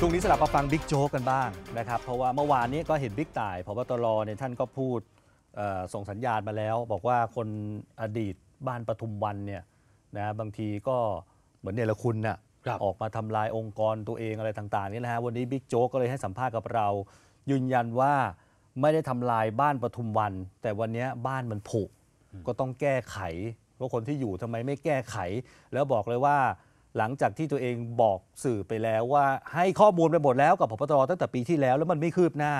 ช่วงนี้สลับมาฟังบิ๊กโจ๊กกันบ้างนะครับเพราะว่าเมื่อวานนี้ก็เห็นบิ๊กต่ายพบตรเนี่ยท่านก็พูดเอ่อส่งสัญญาณมาแล้ว บอกว่าคนอดีตบ้านปทุมวันเนี่ยนะบางทีก็เหมือนเนรคุณน่ะครับออกมาทำลายองค์กรตัวเองอะไรต่างๆนี่นะฮะวันนี้บิ๊กโจ๊กก็เลยให้สัมภาษณ์กับเรา ยืนยันว่าไม่ได้ทำลายบ้านปทุมวัน แต่วันนี้บ้านมันผุก็ต้องแก้ไขว่าคนที่อยู่ทำไมไม่แก้ไข แล้วบอกเลยว่า หลังจากที่ตัวเองบอกสื่อไปแล้วว่าให้ข้อมูลไปหมดแล้วกับพบตรตั้งแต่ปีที่แล้วแล้วมันไม่คืบหน้า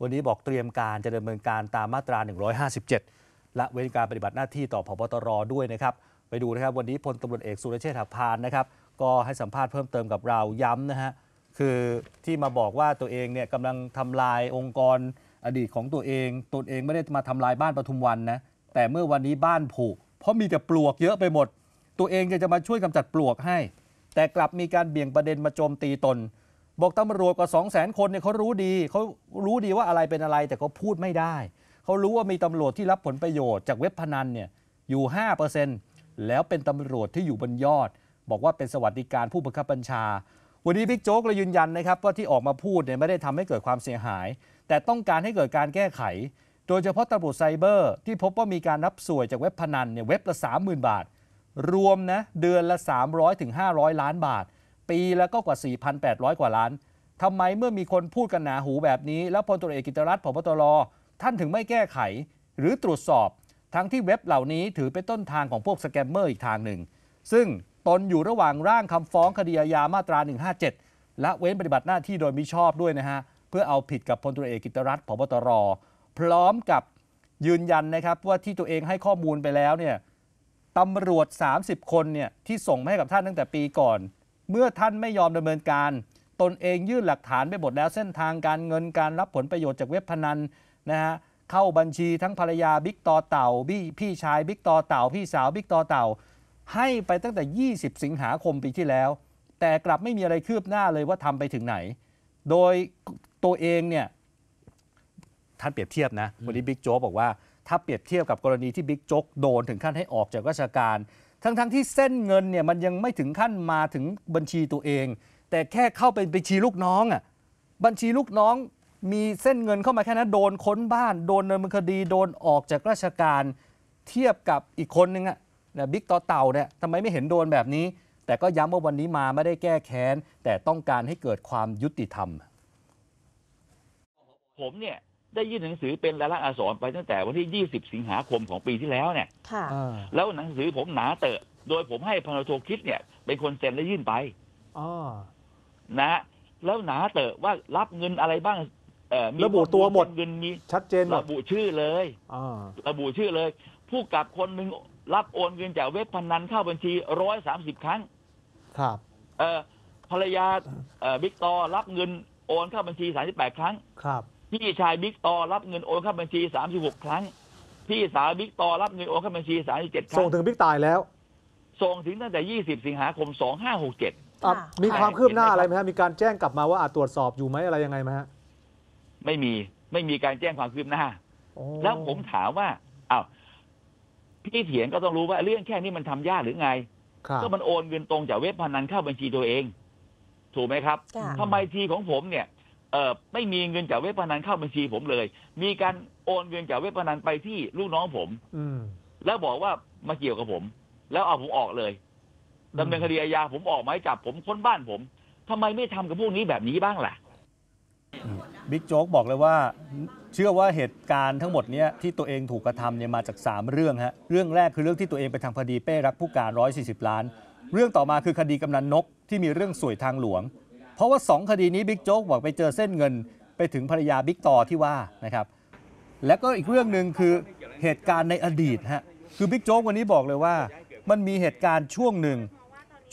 วันนี้บอกเตรียมการจะดำเนินการตามมาตรา 157 และเว้นการปฏิบัติหน้าที่ต่อพบตรด้วยนะครับ ไปดูนะครับวันนี้พลตำรวจเอกสุรเชษฐ์หักพานนะครับ ก็ให้สัมภาษณ์เพิ่มเติมกับเราย้ำนะฮะคือที่มาบอกว่าตัวเองเนี่ยกำลังทำลายองค์กรอดีตของตัวเองตนเองไม่ได้มาทำลายบ้านปทุมวันนะแต่เมื่อวันนี้บ้านผุเพราะมีแต่ปลวกเยอะไปหมด ตัวเองจะมาช่วยกำจัดปลวกให้ แต่กลับมีการเบี่ยงประเด็นมาโจมตีตน บอกตำรวจกว่า 2 0 0 0 0 0 คนเนี่ยเขารู้ดีเขารู้ดีว่าอะไรเป็นอะไร แต่เขาพูดไม่ได้ เขารู้ว่ามีตำรวจที่รับผลประโยชน์จากเว็บพนันเนี่ยอยู่ 5%แล้วเป็นตำรวจที่อยู่บนยอด บอกว่าเป็นสวัสดิการผู้บังคับบัญชา วันนี้บิ๊กโจ๊กเลยยืนยันนะครับว่าที่ออกมาพูดเนี่ยไม่ได้ทำให้เกิดความเสียหาย แต่ต้องการให้เกิดการแก้ไข โดยเฉพาะตำรวจไซเบอร์ ที่พบว่ามีการรับสวยจากเว็บพนันเนี่ยเว็บละ30,000 บาท รวมนะเดือนละ 300ถึง500 ล้านบาท ปีแล้วก็กว่า 4,800 กว่าล้านทำไมเมื่อมีคนพูดกันหนาหูแบบนี้ แล้วพลตรเอกกิตติรัตน์ผบตรท่านถึงไม่แก้ไข หรือตรวจสอบ ทั้งที่เว็บเหล่านี้ถือเป็นต้นทางของพวกสแกมเมอร์อีกทางหนึ่ง ซึ่งตนอยู่ระหว่างร่างคำฟ้องคดีอาญามาตรา 157 และเว้นปฏิบัติหน้าที่โดยมิชอบด้วยนะฮะเพื่อเอาผิดกับพลตรเอกกิตติรัตน์ผบตร พร้อมกับยืนยันนะครับว่าที่ตัวเองให้ข้อมูลไปแล้วเนี่ย ตำรวจ 30 คนเนี่ยที่ส่งมาให้กับท่านตั้งแต่ปีก่อน เมื่อท่านไม่ยอมดำเนินการ ตนเองยื่นหลักฐานไปหมดแล้วเส้นทางการเงินการรับผลประโยชน์จากเว็บพนันนะฮะเข้าบัญชีทั้งภรรยาบิ๊กต่อเต่าพี่พี่ชายบิ๊กต่อเต่า พี่สาวบิ๊กต่อเต่า ให้ไปตั้งแต่ 20 สิงหาคมปีที่แล้ว แต่กลับไม่มีอะไรคืบหน้าเลยว่าทำไปถึงไหน โดยตัวเองเนี่ยท่านเปรียบเทียบนะวันนี้บิ๊กโจ๊กบอกว่า ถ้าเปรียบเทียบกับกรณีที่บิ๊กโจ๊กโดนถึงขั้นให้ออกจากราชการ ทั้งๆทที่เส้นเงินเนี่ยมันยังไม่ถึงขั้นมาถึงบัญชีตัวเอง แต่แค่เข้าเป็นบัญชีลูกน้องอะบัญชีลูกน้องมีเส้นเงินเข้ามาแค่นั้นโดนค้นบ้าน โดนดำเนินคดีโดนออกจากราชการ เทียบกับอีกคนนึงอะนะบิ๊กต่อเต่าเนี่ยทำไมไม่เห็นโดนแบบนี้ แต่ก็ย้ำว่าวันนี้มาไม่ได้แก้แค้น แต่ต้องการให้เกิดความยุติธรรม ผมเนี่ย ได้ยื่นหนังสือเป็นลายลักษณ์อักษรไปตั้งแต่วันที่ 20 สิงหาคมของปีที่แล้วเนี่ย ค่ะ อ่าแล้วหนังสือผมหนาเตอะ โดยผมให้พันโทคิดเนี่ยเป็นคนเซ็นและยื่นไปอ๋อนะฮะแล้วหนาเตอะว่ารับเงินอะไรบ้างเอ่อมีระบุตัวหมด เงินมีชัดเจนหมดระบุชื่อเลย อ่าระบุชื่อเลย ผู้กับคนหนึ่งรับโอนเงินจากเว็บพนันเข้าบัญชีร้อยสามสิบครั้ง ครับ เอ่อภรรยาเอ่อบิ๊กตอรับเงินโอนเข้าบัญชีสามสิบแปดครั้ง ครับ พี่ชายบิ๊กตอรับเงินโอนเข้าบัญชี 36 ครั้ง พี่สาวบิ๊กตอรับเงินโอนเข้าบัญชี 37 ครั้ส่งง ถึงบิ๊กตายแล้วส่งถึงตั้งแต่ 20 สิงหาคม 2567 อะค่ะ มีความคืบหน้าเห็นไหมครับอะไรไหมฮะมีการแจ้งกลับมาว่าอาจตรวจสอบอยู่ไหมอะไรยังไงไหมฮะไม่มีไม่มีการแจ้งความคืบหน้า โอ้แล้วผมถามว่าอ้าวพี่เถียงก็ต้องรู้ว่าเรื่องแค่นี้มันทำยากหรือไง ครับก็มันโอนเงินตรงจากเว็บพนันเข้าบัญชีตัวเอง ถูกไหมครับค่ะ ทำไมทีของผมเนี่ย เออไม่มีเงินจากเว็บพนันเข้าบัญชีผมเลย มีการโอนเงินจากเว็บพนันไปที่ลูกน้องผม อืม แล้วบอกว่ามาเกี่ยวกับผม แล้วเอาผมออกเลยดำเนินคดีอาญาผมออกหมายจับผมค้นบ้านผมทำไมไม่ทำกับพวกนี้แบบนี้บ้างล่ะ บิ๊กโจ๊กบอกเลยว่า เชื่อว่าเหตุการณ์ทั้งหมดเนี้ยที่ตัวเองถูกกระทำเนี่ยมาจาก 3 เรื่องฮะเรื่องแรกคือเรื่องที่ตัวเองไปทำคดีเป้รักผู้การ 140 ล้าน เรื่องต่อมาคือคดีกำนันนกที่มีเรื่องสวยทางหลวง เพราะว่า 2 คดีนี้บิ๊กโจ๊กบอกไปเจอเส้นเงินไปถึงภรรยาบิ๊กต่อที่ว่านะครับ แล้วก็อีกเรื่องหนึ่งคือเหตุการณ์ในอดีตฮะคือบิ๊กโจ๊กวันนี้บอกเลยว่า มันมีเหตุการณ์ช่วงหนึ่ง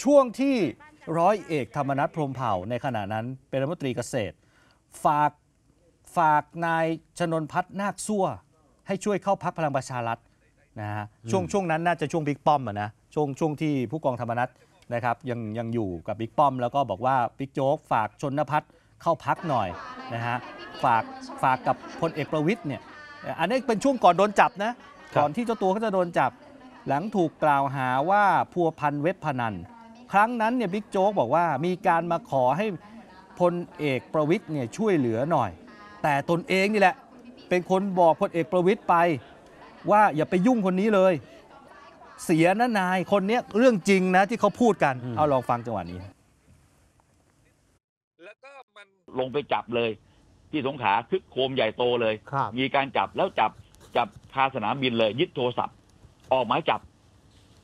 ช่วงที่ร้อยเอกธรรมนัฐพรมเผ่าในขณะนั้นเป็นรัฐมนตรีเกษตร ฝากฝากนายชนนพัฒนาคซั่ว ให้ช่วยเข้าพักพลังประชารัฐนะฮะช่วงช่วงนั้นน่าจะช่วงบิ๊กป้อมอะนะช่วงช่วงที่ผู้กองธรรมนัฐ นะครับยังยังอยู่กับบิ๊กป้อม แล้วก็บอกว่าบิ๊กโจ๊กฝากชนพัฒน์เข้าพักหน่อยนะฮะฝากฝากกับพลเอกประวิทย์เนี่ยอันนี้เป็นช่วงก่อนโดนจับนะก่อนที่เจ้าตัวเขาจะโดนจับ หลังถูกกล่าวหาว่าพัวพันเว็บพนัน ครั้งนั้นเนี่ยบิ๊กโจ๊กบอกว่ามีการมาขอให้พลเอกประวิทย์เนี่ยช่วยเหลือหน่อย แต่ตนเองนี่แหละเป็นคนบอกพลเอกประวิทย์ไป ว่าอย่าไปยุ่งคนนี้เลย เสียนะนายคนเนี้ยเรื่องจริงนะที่เขาพูดกันอืมเอาลองฟังจังหวะนี้ แล้วก็มันลงไปจับเลย ที่สงขลาคึกโครมใหญ่โตเลย ครับ มีการจับแล้วจับจับคาสนามบินเลยยึดโทรศัพท์ ออกหมายจับ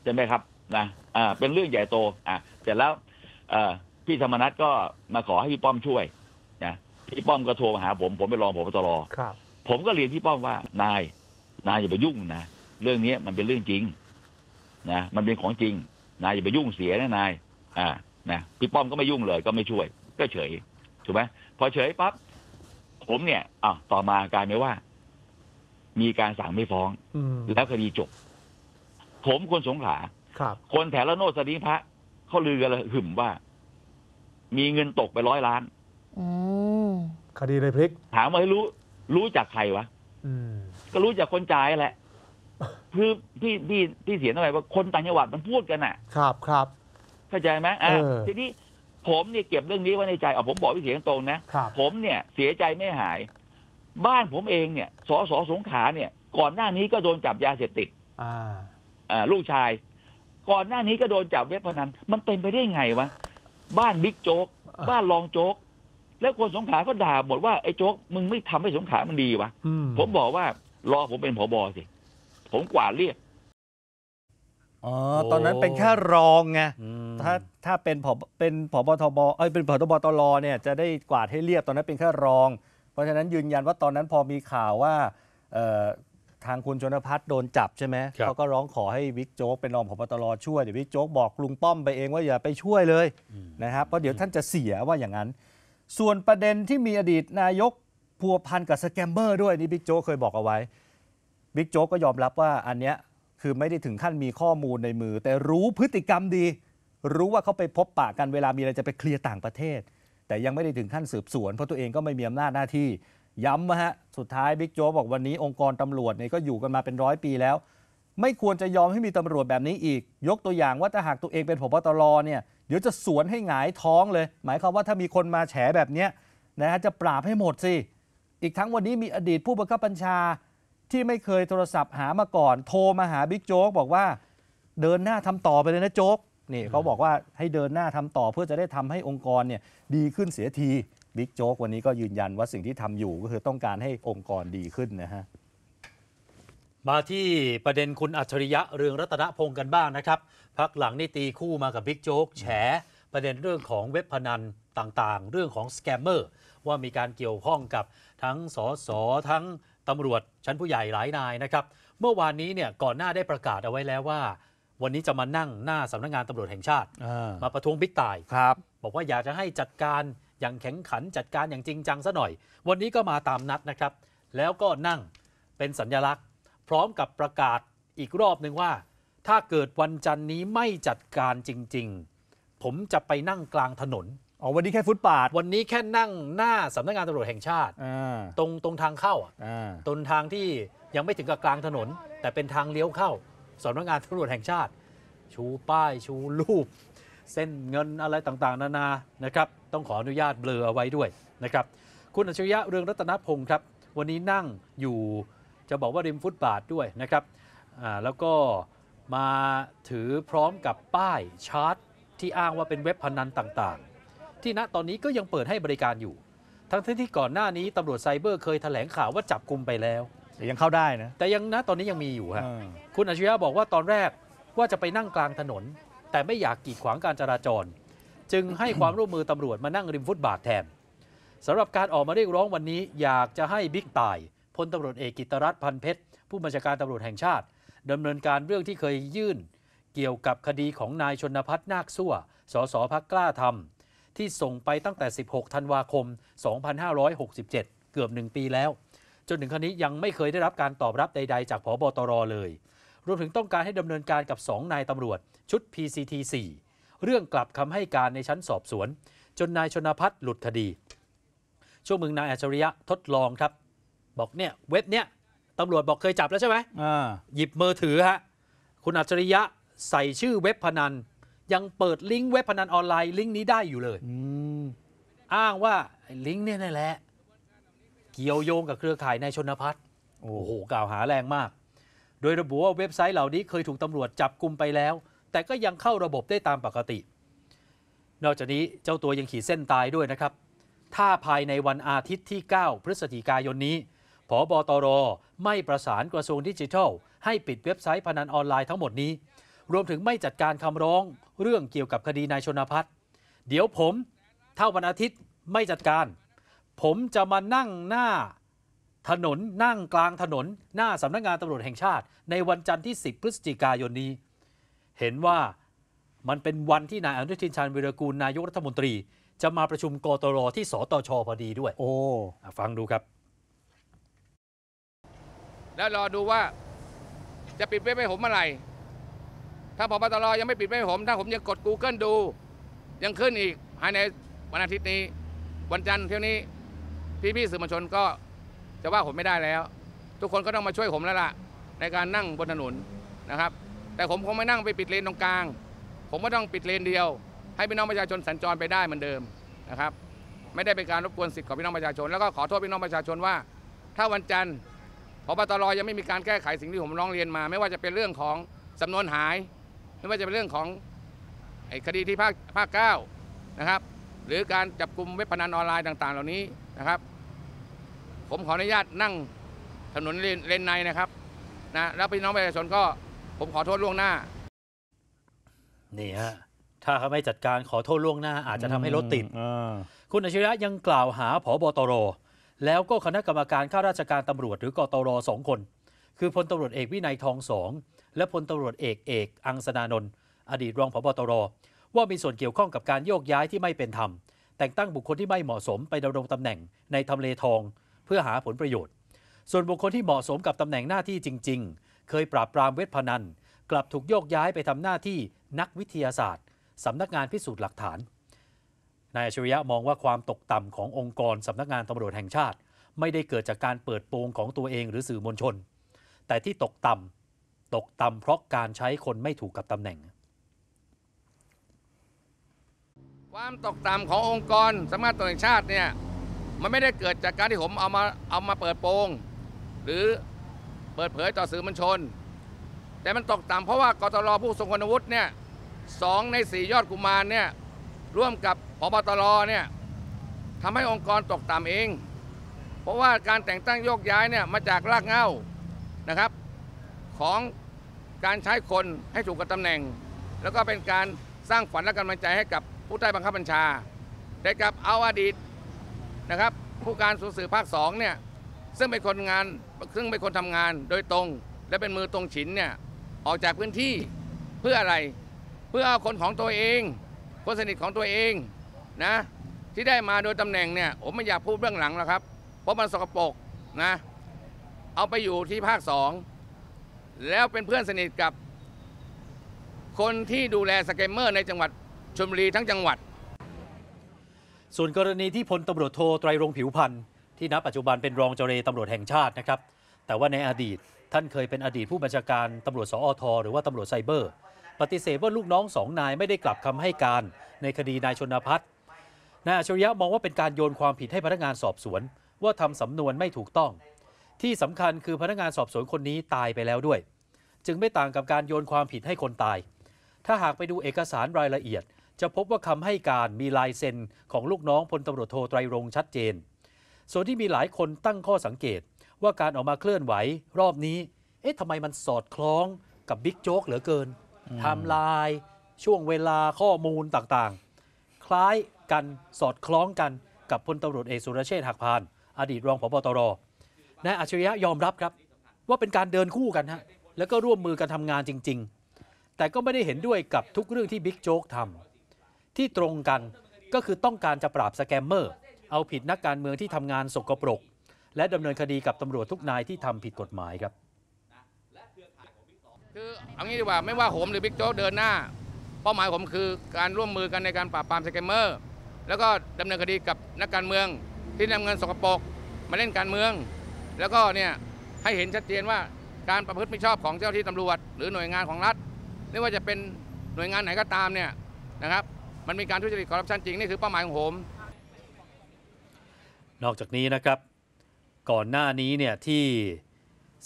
ใช่ไหมครับนะอ่าเป็นเรื่องใหญ่โต อ่าเสร็จแล้วเอ่อพี่ธรรมนัฐก็มาขอให้พี่ป้อมช่วยนะพี่ป้อมก็โทรมาหาผมผมไปรองผมตรครับ ผมก็เรียนพี่ป้อมว่านาย นายอย่าไปยุ่งนะเรื่องนี้มันเป็นเรื่องจริง นะมันเป็นของจริงนายอย่าไปยุ่งเสียนะนาย อ่านะพี่ป้อมก็ไม่ยุ่งเลยก็ไม่ช่วย ก็เฉยถูกไหมพอเฉยปั๊บผมเนี่ยอ้าวต่อมากลายเป็นว่า มีการสั่งไม่ฟ้องอืมแล้วคดีจบ ผมคนสงขลาครับคนแถวละโนดสดิงพระเขาลือกันเลยหึ่มว่า มีเงินตกไปร้อยล้านอืมคดีเลยพลิก ถามว่าให้รู้ รู้จากใครวะอืมก็รู้จากคนจ่ายแหละ คือพี่พี่พี่เสียงอะไรว่าคนต่างจังหวัดมันพูดกันอะ ครับครับเข้าใจไหมอะเออ ทีนี้ผมเนี่ยเก็บเรื่องนี้ไว้ในใจเอาผมบอกพี่เสียงตรงนะ ครับ ผมเนี่ยเสียใจไม่หาย บ้านผมเองเนี่ยสสสงขลาเนี่ย ก่อนหน้านี้ก็โดนจับยาเสพติดอ่า อ่าลูกชาย ก่อนหน้านี้ก็โดนจับเว็บพนันมันเป็นไปได้ไงวะบ้านบิ๊กโจ๊กอะบ้านรองโจ๊กแล้วคนสงขลาก็ด่าหมดว่าไอ้โจ๊กมึงไม่ทำให้สงขลามันดีวะ อืมผมบอกว่ารอผมเป็นผบสิ ผมกวาดเรียกอ๋อโอ้ตอนนั้นเป็นแค่รองไงอืมถ้าถ้าเป็นผบเป็นผบทบเอ้ยเป็นผบตรเนี่ยจะได้กวาดให้เรียบตอนนั้นเป็นแค่รอง เพราะฉะนั้นยืนยันว่าตอนนั้นพอมีข่าวว่าเอ่อทางคุณชนพัฒน์โดนจับใช่ไหมครับเขาก็ร้องขอให้วิกโจ๊กเป็นรองผบตรช่วยเดี๋ยววิกโจ๊กบอกลุงป้อมไปเองว่าอย่าไปช่วยเลยนะครับเพราะเดี๋ยวท่านจะเสียว่าอย่างนั้น ส่วนประเด็นที่มีอดีตนายกพัวพันกับสแกมเมอร์ด้วยนี่บิ๊กโจ๊กเคยบอกเอาไว้ บิ๊กโจ๊กก็ยอมรับว่าอันเนี้ยคือไม่ได้ถึงขั้นมีข้อมูลในมือ แต่รู้พฤติกรรมดี รู้ว่าเขาไปพบปะกันเวลามีอะไรจะไปเคลียร์ต่างประเทศ แต่ยังไม่ได้ถึงขั้นสืบสวนเพราะตัวเองก็ไม่มีอำนาจหน้าที่ ย้ำนะฮะสุดท้ายบิ๊กโจ๊กบอกวันนี้องค์กรตำรวจเนี่ยก็อยู่กันมาเป็นร้อยปีแล้ว ไม่ควรจะยอมให้มีตำรวจแบบนี้อีก ยกตัวอย่างว่าถ้าหากตัวเองเป็นผบตรเนี่ยเดี๋ยวจะสวนให้หงายท้องเลย หมายความว่าถ้ามีคนมาแฉแบบเนี้ยนะฮะจะปราบให้หมดสิอีกทั้งวันนี้มีอดีตผู้บังคับบัญชา ที่ไม่เคยโทรศัพท์หามาก่อน โทรมาหาบิ๊กโจ๊กบอกว่า เดินหน้าทำต่อไปเลยนะโจ๊กนี่เขาบอกว่าให้เดินหน้าทำต่อเพื่อจะได้ทำให้องค์กรเนี่ยดีขึ้นเสียทีบิ๊กโจ๊กวันนี้ก็ยืนยันว่าสิ่งที่ทำอยู่ก็คือต้องการให้องค์กรดีขึ้นนะฮะมาที่ประเด็นคุณอัจฉริยะเรืองรัตนพงศ์กันบ้างนะครับ พักหลังนี่ตีคู่มากับบิ๊กโจ๊กแฉประเด็นเรื่องของเว็บพนันต่างๆ เรื่องของสแกมเมอร์ว่ามีการเกี่ยวข้องกับทั้งสสทั้ง ตำรวจชั้นผู้ใหญ่หลายนายนะครับ เมื่อวานนี้เนี่ยก่อนหน้าได้ประกาศเอาไว้แล้วว่า วันนี้จะมานั่งหน้าสำนักงานตำรวจแห่งชาติ มาประท้วงบิ๊กต่ายครับบอกว่าอยากจะให้จัดการอย่างแข็งขันจัดการอย่างจริงจังซะหน่อย วันนี้ก็มาตามนัดนะครับ แล้วก็นั่งเป็นสัญญลักษณ์ พร้อมกับประกาศอีกรอบหนึ่งว่า ถ้าเกิดวันจันนี้ไม่จัดการจริง ๆ ผมจะไปนั่งกลางถนน อ๋อวันนี้แค่ฟุตปาดวันนี้แค่นั่งหน้าสำนักงานตำรวจแห่งชาติอ่าตรงตรงทางเข้าอะอ่าตรงทางที่ยังไม่ถึงกับกลางถนน แต่เป็นทางเลี้ยวเข้าสำนักงานตำรวจแห่งชาติ ชูป้ายชูรูป เส้นเงินอะไรต่างๆ นานานะครับ ต้องขออนุญาตเบลอเอาไว้ด้วยนะครับ คุณอัจฉริยะเรืองรัตนพงศ์ครับ วันนี้นั่งอยู่จะบอกว่าริมฟุตบาทด้วยนะครับอ่าแล้วก็มาถือพร้อมกับป้ายชาร์ตที่อ้างว่าเป็นเว็บพนันต่างๆ ที่ณตอนนี้ก็ยังเปิดให้บริการอยู่ ทั้งที่ก่อนหน้านี้ตำรวจไซเบอร์เคยแถลงข่าวว่าจับกลุ่มไปแล้ว แต่ยังเข้าได้นะ แต่ยังณตอนนี้ยังมีอยู่ฮะอ่าคุณอัจฉริยะบอกว่าตอนแรกว่าจะไปนั่งกลางถนน แต่ไม่อยากกีดขวางการจราจร จึงให้ความร่วมมือตำรวจมานั่งริมฟุตบาทแทนสำหรับการออกมาเรียกร้องวันนี้ อยากจะให้บิ๊กต่ายพลตำรวจเอกกิตรัฐพันเพชรผู้บัญชาการตำรวจแห่งชาติดำเนินการเรื่องที่เคยยื่น เกี่ยวกับคดีของนายชนพัฒน์นาคสั่วสสพักกล้าทำ ที่ส่งไปตั้งแต่ 16 ธันวาคม 2567 เกือบ 1 ปีแล้ว จนถึงครั้นี้ยังไม่เคยได้รับการตอบรับใด ๆ จากผบตรเลย รวมถึงต้องการให้ดำเนินการกับ 2 นายตำรวจ ชุด PCT 4 เรื่องกลับคำให้การในชั้นสอบสวน จนนายชนพัฒน์หลุดคดี ช่วงมึงนายอัจฉริยะทดลองครับ บอกเนี่ยเว็บเนี้ยตำรวจบอกเคยจับแล้วใช่ไหมอ่าหยิบมือถือฮะคุณอัจฉริยะใส่ชื่อเว็บพนัน ยังเปิดลิงก์เว็บพนันออนไลน์ลิงก์นี้ได้อยู่เลยอืมอ้างว่าไอ้ลิงก์เนี่ยนั่นแหละ เกี่ยวโยงกับเครือข่ายนายชนพัฒน์โอ้โหกล่าวหาแรงมาก โดยระบุว่าเว็บไซต์เหล่านี้เคยถูกตำรวจจับกลุ่มไปแล้ว แต่ก็ยังเข้าระบบได้ตามปกติ นอกจากนี้เจ้าตัวยังขีดเส้นตายด้วยนะครับ ถ้าภายในวันอาทิตย์ที่ 9 พฤศจิกายนนี้ผบตรไม่ประสานกระทรวงดิจิทัล ให้ปิดเว็บไซต์พนันออนไลน์ทั้งหมดนี้ รวมถึงไม่จัดการคำร้อง เรื่องเกี่ยวกับคดีนายชนพัฒน์เดี๋ยวผมถ้าวันอาทิตย์ไม่จัดการ ผมจะมานั่งหน้าถนนนั่งกลางถนน หน้าสำนักงานตำรวจแห่งชาติ ในวันจันทร์ที่ 10 พฤศจิกายนนี้ เห็นว่ามันเป็นวันที่นายอนุทินชาญวิรกูลนายกรัฐมนตรี จะมาประชุมกตรที่สตชพอดีด้วย โอ้อะฟังดูครับ แล้วรอดูว่าจะปิดเว็บให้ผมเมื่อไหร่ ถ้าพบตรยังไม่ปิดเว็บให้ผม ถ้าผมยังกด Google ดู ยังขึ้นอีกภายในวันอาทิตย์นี้ วันจันทร์เที่ยวนี้ พี่ๆสื่อมวลชนก็จะว่าผมไม่ได้แล้ว ทุกคนก็ต้องมาช่วยผมแล้วล่ะ ในการนั่งบนถนนนะครับ แต่ผมคงไม่นั่งไปปิดเลนตรงกลาง ผมก็ต้องปิดเลนเดียว ให้พี่น้องประชาชนสัญจรไปได้เหมือนเดิมนะครับ ไม่ได้เป็นการรบกวนสิทธิ์ของพี่น้องประชาชน แล้วก็ขอโทษพี่น้องประชาชนว่า ถ้าวันจันทร์พบตรยังไม่มีการแก้ไขสิ่งที่ผมร้องเรียนมา ไม่ว่าจะเป็นเรื่องของสำนวนหาย ไม่ว่าจะเป็นเรื่องของไอ้คดีที่ภาคภาคเก้านะครับ หรือการจับกลุ่มเว็บพนันออนไลน์ต่าง ๆ เหล่านี้นะครับ ผมขออนุญาตนั่งถนนเลนเลนในนะครับนะแล้วพี่น้องประชาชนก็ผมขอโทษล่วงหน้านี่ฮะถ้าเขาไม่จัดการขอโทษล่วงหน้าอาจจะทำให้รถติดอ่าคุณอัจฉริยะยังกล่าวหาผบตร แล้วก็คณะกรรมการข้าราชการตำรวจหรือกตรสองคน คือพลตำรวจเอกวินัยทองสอง และพลตำรวจเอกเอก อังสนานนท์อดีตรองผบตร ว่ามีส่วนเกี่ยวข้องกับการโยกย้ายที่ไม่เป็นธรรม แต่งตั้งบุคคลที่ไม่เหมาะสมไปดำรงตำแหน่งในทำเลทอง เพื่อหาผลประโยชน์ ส่วนบุคคลที่เหมาะสมกับตำแหน่งหน้าที่จริง ๆ เคยปราบปรามเวทพนัน กลับถูกโยกย้ายไปทำหน้าที่นักวิทยาศาสตร์สำนักงานพิสูจน์หลักฐานนายอัจฉริยะมองว่าความตกต่ำขององค์กรสำนักงานตำรวจแห่งชาติ ไม่ได้เกิดจากการเปิดโปงของตัวเองหรือสื่อมวลชน แต่ที่ตกต่ำ ตกต่ำเพราะการใช้คนไม่ถูกกับตำแหน่ง ความตกต่ำขององค์กรสำนักตำรวจแห่งชาติเนี่ยมันไม่ได้เกิดจากการที่ผมเอามาเอามาเปิดโปง หรือเปิดเผยต่อสื่อมวลชน แต่มันตกต่ำเพราะว่ากตรผู้ทรงคุณวุฒิเนี่ยสองในสี่ยอดกุมารเนี่ยร่วมกับพบตรเนี่ยทำให้องค์กรตกต่ำเอง เพราะว่าการแต่งตั้งโยกย้ายเนี่ยมาจากรากเหง้านะครับของ การใช้คนให้ถูกกับตำแหน่ง แล้วก็เป็นการสร้างขวัญและกำลังใจให้กับผู้ใต้บังคับบัญชาแต่กับเอาอดีตนะครับ ผู้การสูสือภาคสองเนี่ยซึ่งเป็นคนงานซึ่งเป็นคนทำงานโดยตรง และเป็นมือตรงฉินเนี่ยออกจากพื้นที่เพื่ออะไร เพื่อเอาคนของตัวเอง คนสนิทของตัวเองนะที่ได้มาโดยตำแหน่งเนี่ยผมไม่อยากพูดเบื้องหลังหรอกครับ เพราะมันสกปรกนะเอาไปอยู่ที่ภาคสอง แล้วเป็นเพื่อนสนิทกับคนที่ดูแลสแกมเมอร์ในจังหวัดชลบุรีทั้งจังหวัด ส่วนกรณีที่พลตำรวจโทไตรรงผิวพันธ์ที่ณปัจจุบันเป็นรองเจรตำรวจแห่งชาตินะครับ แต่ว่าในอดีตท่านเคยเป็นอดีตผู้บัญชาการตำรวจสอทหรือว่าตำรวจไซเบอร์ ปฏิเสธว่าลูกน้องสองนายไม่ได้กลับคำให้การในคดีนายชนพัฒน์นายอัจฉริยะมองว่าเป็นการโยนความผิดให้พนักงานสอบสวน ว่าทำสำนวนไม่ถูกต้อง ที่สำคัญคือพนักงานสอบสวนคนนี้ตายไปแล้วด้วย จึงไม่ต่างกับการโยนความผิดให้คนตาย ถ้าหากไปดูเอกสารรายละเอียด จะพบว่าคำให้การมีลายเซ็นของลูกน้องพลตำรวจโทไตรรงชัดเจน ส่วนที่มีหลายคนตั้งข้อสังเกตว่าการออกมาเคลื่อนไหว รอบนี้ เอ๊ะทำไมมันสอดคล้องกับบิ๊กโจ๊กเหลือเกินไทม์ไลน์ช่วงเวลาข้อมูลต่างๆ คล้ายกันสอดคล้องกันกับพลตำรวจเอกสุรเชษฐ์หักพาน อดีตรองผบตร นายอัจฉริยะยอมรับครับ ว่าเป็นการเดินคู่กันฮะแล้วก็ร่วมมือกันทำงานจริง ๆ แต่ก็ไม่ได้เห็นด้วยกับทุกเรื่องที่บิ๊กโจ๊กทำที่ตรงกันก็คือต้องการจะปราบสแกมเมอร์ เอาผิดนักการเมืองที่ทำงานสกปรก และดำเนินคดีกับตำรวจทุกนายที่ทำผิดกฎหมายครับคือเอางี้ดีกว่าไม่ว่าผมหรือบิ๊กโจ๊กเดินหน้า เป้าหมายผมคือการร่วมมือกันในการปราบปรามสแกมเมอร์ แล้วก็ดำเนินคดีกับนักการเมืองที่นำเงินสกปรกมาเล่นการเมือง แล้วก็เนี่ยให้เห็นชัดเจนว่าการประพฤติไม่ชอบของเจ้าที่ตำรวจ หรือหน่วยงานของรัฐไม่ว่าจะเป็นหน่วยงานไหนก็ตามเนี่ยนะครับมันมีการทุจริตคอร์รัปชันจริง นี่คือเป้าหมายของผม นอกจากนี้นะครับ ก่อนหน้านี้เนี่ยที่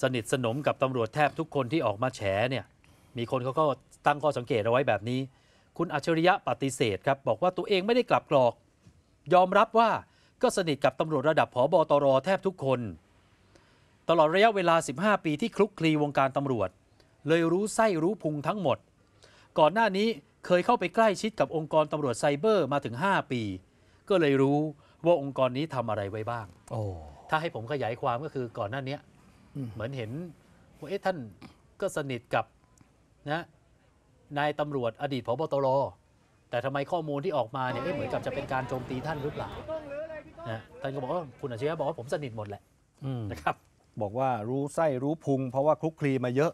สนิทสนมกับตำรวจแทบทุกคนที่ออกมาแฉเนี่ยมีคนเขาก็ตั้งข้อสังเกตเอาไว้แบบนี้ คุณอัจฉริยะปฏิเสธครับบอกว่าตัวเองไม่ได้กลับกรอก ยอมรับว่าก็สนิทกับตำรวจระดับผอบอตรแทบทุกคน ตลอดระยะเวลา 15 ปีที่คลุกคลีวงการตำรวจ เลยรู้ไส้รู้พุงทั้งหมด ก่อนหน้านี้เคยเข้าไปใกล้ชิดกับองค์กรตำรวจไซเบอร์มาถึง 5 ปี ก็เลยรู้ว่าองค์กรนี้ทำอะไรไว้บ้าง โอ้ถ้าให้ผมขยายความก็คือก่อนหน้าเนี้ยอืมเหมือนเห็นว่าเอ๊ะท่านก็สนิทกับนะนายตำรวจอดีตพบตรแต่ทำไมข้อมูลที่ออกมาเนี่ยเอ๊ะเหมือนกับจะเป็นการโจมตีท่านหรือเปล่านะท่านก็บอกว่าคุณอาชียะบอกว่าผมสนิทหมดแหละอืมนะครับ บอกว่ารู้ไส้รู้พุง เพราะว่าคลุกคลีมาเยอะ